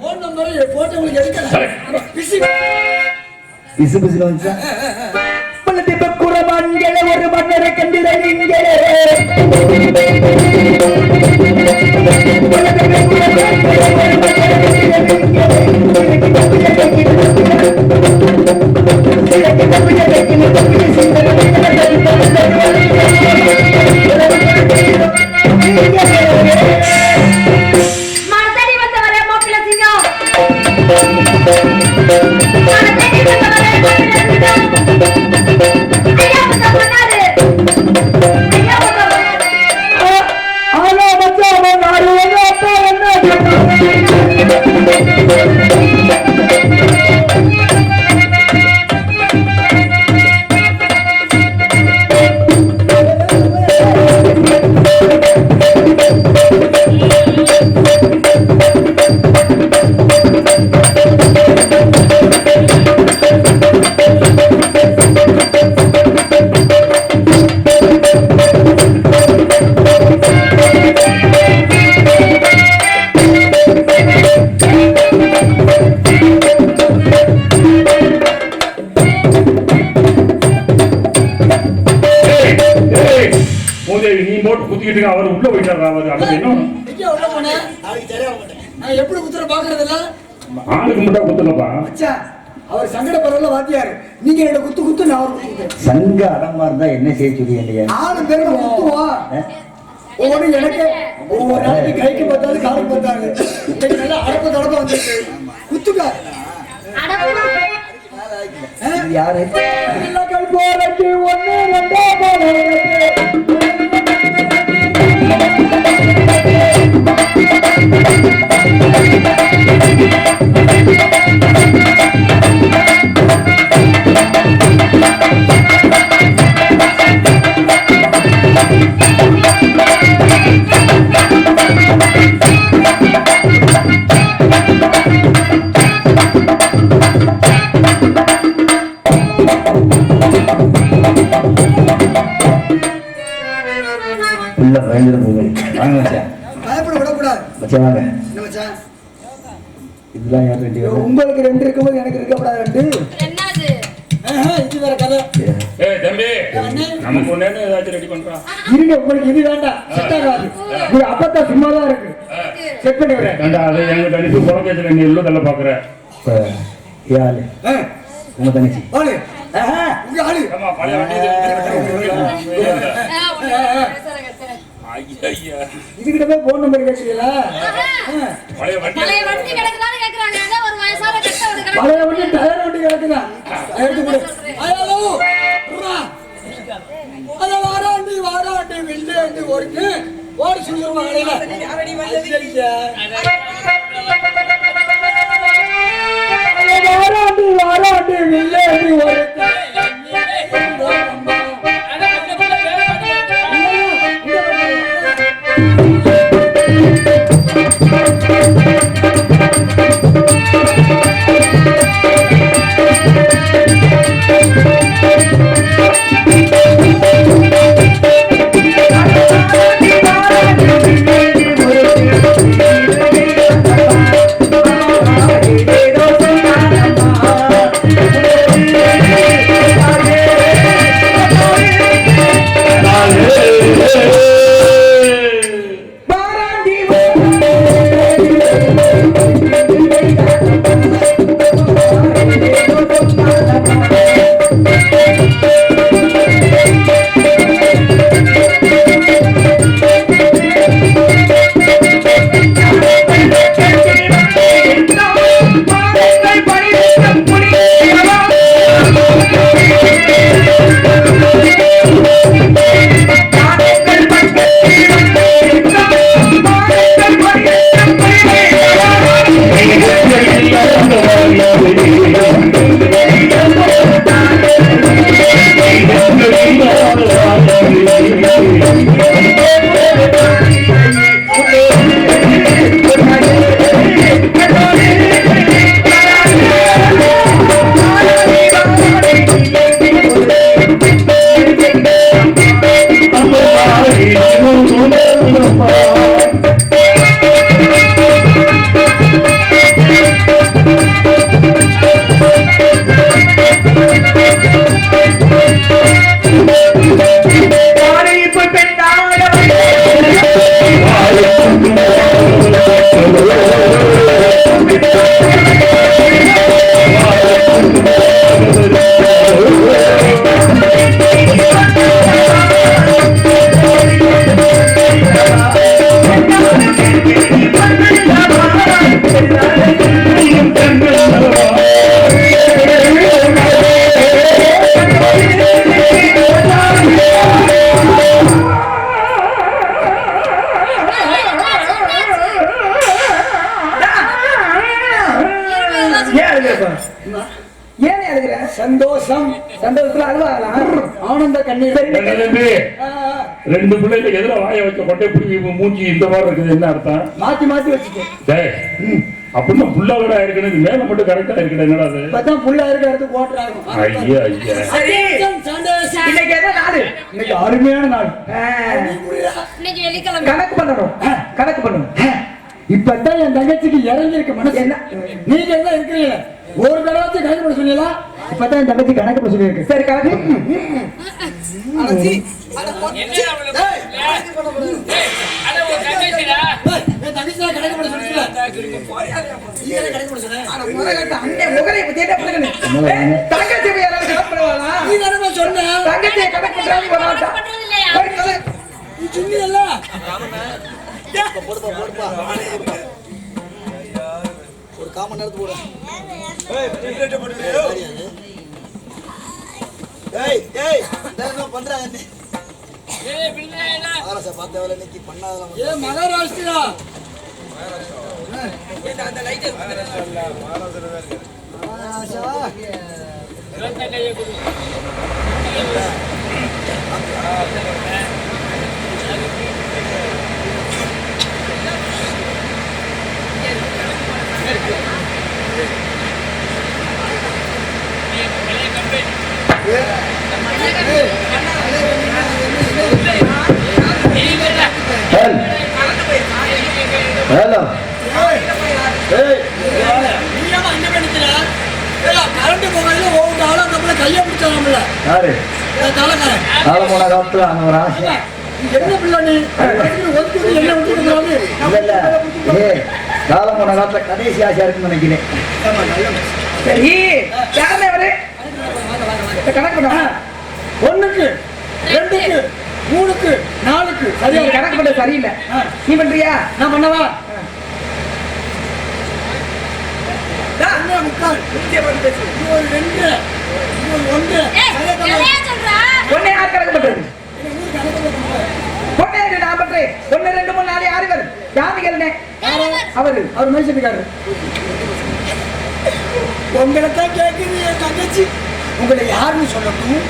Phone number போட்டு உங்களுக்கு எடுக்கல பிசி பிசு பிசுல வந்துச்சா பள்ளத்தி பக்குற மண்கள ஒரு மன்னரை கண்டிட நீங்களே பள்ளத்தி பக்குற மண்கள ஒரு மன்னரை மரத்தடி Thank you. மூதேவி நீ போட்டு குத்திக்கிட்டு அவர் உள்ள போயிட்டாரா அவர் அவர் என்ன? எப்படி குத்துற பாக்குறது இல்ல ஆளுக்கு மட்டும் குத்தலப்பா அவர் சங்கட பரவல வாத்தியாரு. நீங்க ரெண்டு குத்து குத்து நான் குத்துறேன். சங்க அடமா இருந்தா என்ன செய்ய இல்லையா? ஆளு பேருக்கு குத்துவோம் ஒவ்வொரு எனக்கு ஒவ்வொரு நாளைக்கு கைக்கு பார்த்தாலும் காலுக்கு பார்த்தாங்க இன்னைக்கு நல்லா அடப்பு தடப்ப வந்துருக்கு. குத்துக்க. யாரு? போறக்கு ஒண்ணு ரெண்டா போறக்கு உள்ள பயந்துட போகுது வாங்க சார் விடக்கூடாது. உங்களுக்கு ரெண்டு இருக்கும்போது எனக்கு இருக்கக்கூடாது ரெண்டு. இது வேற கதை. இருங்க உங்களுக்கு இது வேண்டாம். செட் ஆகாது. இது அப்பத்தான் சும்மா தான் இருக்கு செக் பண்ணி விடுறேன். அதை எங்க தனிப்பு குழந்தை நீ உள்ள தள்ள பாக்குற? யாரு உங்க தங்கச்சி. ஆளு. ஆஹா, உங்க ஆளு. இது. ஐயா இதுகிட்ட போய் போன் நம்பர் கேட்குறீங்களா பழைய வண்டி பழைய வண்டி கிடக்குதான்னு கேக்குறாங்க அதான் ஒரு வயசான கட்ட ஒரு கிடக்கு. பழைய வண்டி டயர் வண்டி கிடக்குதா? எடுத்து கொடு. ஐயோ உர்ரா. அத வாராண்டி வாராண்டி வில்லேண்டி ஒருக்கு ஓடி சொல்லுமா வாராண்டி வாராண்டி வில்லேண்டி ஒருக்கு Thank you. ரெண்டு பிள்ளைங்க எதிர வாய வச்ச கொட்டை இப்படி மூஞ்சி இந்த மாதிரி இருக்குது? என்ன அர்த்தம்? மாத்தி மாத்தி வச்சுக்கோ. டேய் அப்படின்னா புள்ள விட இருக்கணும் மேல மட்டும் கரெக்டா இருக்கணும் என்னடா அது? இடத்துக்கு ஓட்டுறாங்க ஐயா ஐயா. சரி. சந்தோஷம் இன்னைக்கு என்ன நாடு இன்னைக்கு அருமையான நாள். ஆ, இன்னைக்கு வெள்ளிக்கிழமை. கணக்கு பண்ணணும். கணக்கு பண்ணணும். இப்பதான் என் தங்கச்சிக்கு இறங்கிருக்கு மனசு. என்ன? நீங்க என்ன இருக்கிறீங்க? ஒரு தடவை கணக்கு பண்ண சொன்னீங்களா இப்பதான் என் தங்கச்சி கணக்கு பண்ண சொல்லியிருக்கு. சரி கணக்கு. ஒரு காமன் நேரத்துக்கு போட. ஏய் ஏய் என்ன பண்றாங்க நீ மகாராஜா பார்த்த வேலை இன்னைக்கு பண்ணாதெல்லாம் ஏ மகாராஷ்டிரா மகாராஜா ஹலோ நீ ஏமா இங்க போய் நிக்கிற ஏடா கரண்ட் போகையில ஒவ்வொரு ஆளும் அந்த பிள்ளை கையை பிடிச்சாங்கல்ல யாரு? தலைக்காரன் ஆலமோன காத்துல அந்த ஒரு ஆசை. என்ன பிள்ளை நீ என்ன விட்டுக்கிறாங்க இல்ல இல்ல. ஏ காலமோன காத்துல கடைசி ஆசையா இருக்குன்னு நினைக்கிறேன். சரி யாருமே அவரு கணக்கு பண்ண. ஒண்ணுக்கு ரெண்டுக்கு மூணுக்கு நாலுக்கு. சரியா கணக்கு பண்ண சரியில்லை. நீ பண்றியா? நான் பண்ணவா? முக்கால் ஒரு ரெண்டு இது ஒரு ஒன்று ஏய் சரியா பண்ணு. நிறைய சொல்றா ஒன்னே யார் கணக்கு பண்றது எனக்கு ஊருக்கு கணக்கு போட்டு கொடு. ஒன்னே ரெண்டு நான் பண்றேன் ஒன்னு ரெண்டு மூணு நாலு ஆறு பேர் கேளுனே அவரு அவர் மைசூர்காரர் உங்களை தான் கேட்குது என் தங்கச்சி. உங்களை யாருன்னு சொல்லட்டும்.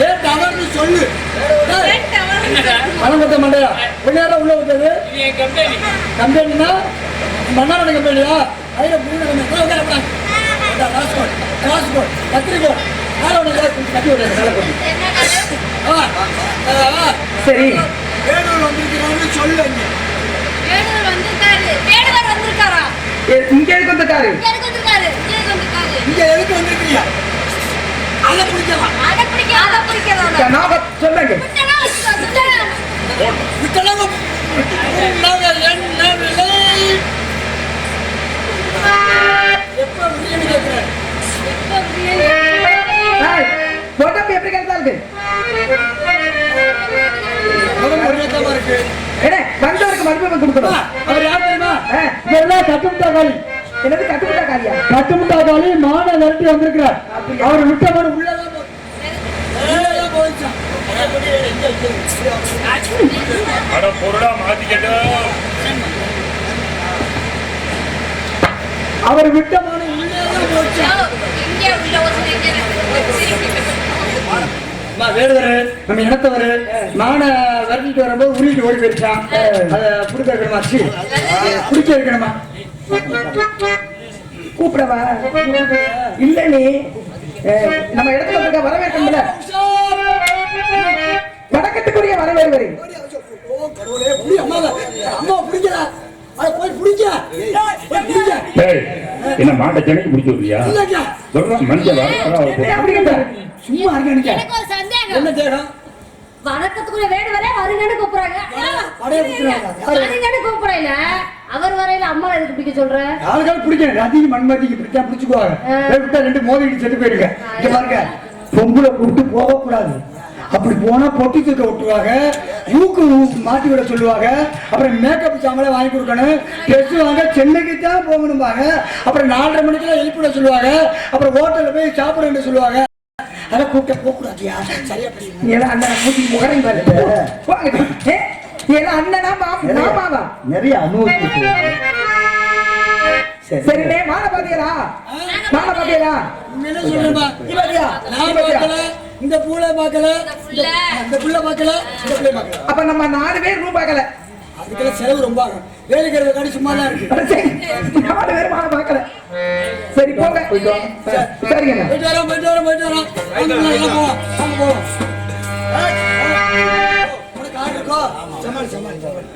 ஏ டவர்னு சொல்லு. ஏய், பணம் கட்ட மாட்டேயா விளையாட உள்ள விட்டது கம்பெனினா? மன்னாரோட கம்பெனியா? அதில் மூணு கம்பெனி. ராஸ்கோட் ராஸ்கோட் கத்திரிக்கோட்? சரி. வேலூர் வந்திருக்கிறான்னு சொல்லு இங்க எதுக்கு வந்திருக்காரு இங்க எதுக்கு வந்திருக்கீங்க? அதை பிடிக்கலாம் அதை பிடிக்க அதை பிடிக்கிறதா நான் சொல்லுங்க. விட்டலாங்க உன்னக என்ன விலை எப்ப பிரியாணி கேட்கிறேன் எப்ப பிரியாணி உடம்பு எப்படி கருத்தா இருக்கு இருக்கு. வந்தவருக்கு மறுபடியும் கொடுக்கணும். அவர் யார் தெரியுமா? இதெல்லாம் கட்டுமுட்டா காலி என்னது கட்டுப்பட்டா காரியா கட்டுமுட்டா காலி மான விரட்டி வந்திருக்கிறார். அவர் விட்ட மாடு உள்ளதான் அவர் விட்ட மாடு உள்ளதான் போயிடுச்சான் வேடுவர் நம்ம இனத்தவர். மான விரட்டிட்டு வரும்போது உருளிட்டு ஓடி போயிருச்சான் அதை குடுக்க இருக்கணுமாச்சு குடிக்க இருக்கணுமா? கூப்பிடவா? இல்ல நீ. நம்ம இடத்துல இருக்க வரவேற்கணும்ல. வணக்கத்துக்குரிய வரவேற்பு என்ன மாட்டை சென்னைக்கு பிடிச்சி விடுறியா மனுஷன் சும்மா இருக்க என்ன தேகம்? வணக்கத்துக்குள்ள வேடுவரே வருங்கன்னு கூப்பிடுறாங்க? வருங்கன்னு கூப்பிடல அவர் வரையில அம்மா எதுக்கு பிடிக்க சொல்ற? ஆளுக்கால் பிடிக்கணும். ரதிக்கு மண்மதிக்கு பிடிச்சா பிடிச்சுக்குவாங்க. விட்டா ரெண்டு மோதிட்டு செத்து போயிருங்க இங்க பாருங்க. பொம்பளை கூப்பிட்டு போகக்கூடாது. அப்படி போனா பொட்டி தூக்க விட்டுருவாங்க மூக்கு மாட்டி விட சொல்லுவாங்க. அப்புறம் மேக்கப் சாமலே வாங்கி கொடுக்கணும். ட்ரெஸ் வாங்க சென்னைக்கு தான் போகணும்பாங்க. அப்புறம் நாலரை மணிக்கெல்லாம் எழுப்பிட சொல்லுவாங்க. அப்புறம் ஹோட்டலில் போய் சாப்பிடுன்னு சொல்லுவாங்க. அதை கூப்பிட்ட போகக்கூடாதியா? சரியா பேசுங்க. ஏன்னா அண்ணன் முகரை ஏன்னா மாமாவா நிறைய அனுபவிச்சு சரி சரிண்ணே மாலை பாத்தியலா மாலை பாத்தியலா என்ன நான் இந்த பூலை பார்க்கல. இந்த புள்ள. பார்க்கல. இந்த பிள்ளை பார்க்கல. அப்ப நம்ம நாலு பேர் ரூம் பார்க்கல. அதுக்கெல்லாம் செலவு ரொம்ப. ஆகும் வேலைக்கு காட்டி சும்மா தான் இருக்கு. அட சரி, நாலு பேர் மாலை பார்க்கல. சரி போங்க. சரி, சரிங்க. போயிட்டு வரோம் போயிட்டு வரோம் போயிட்டு வரோம். போவோம். போவோம். உனக்கு ஆர்டர் இருக்கோ? சமாளி சமாளி சமாளி.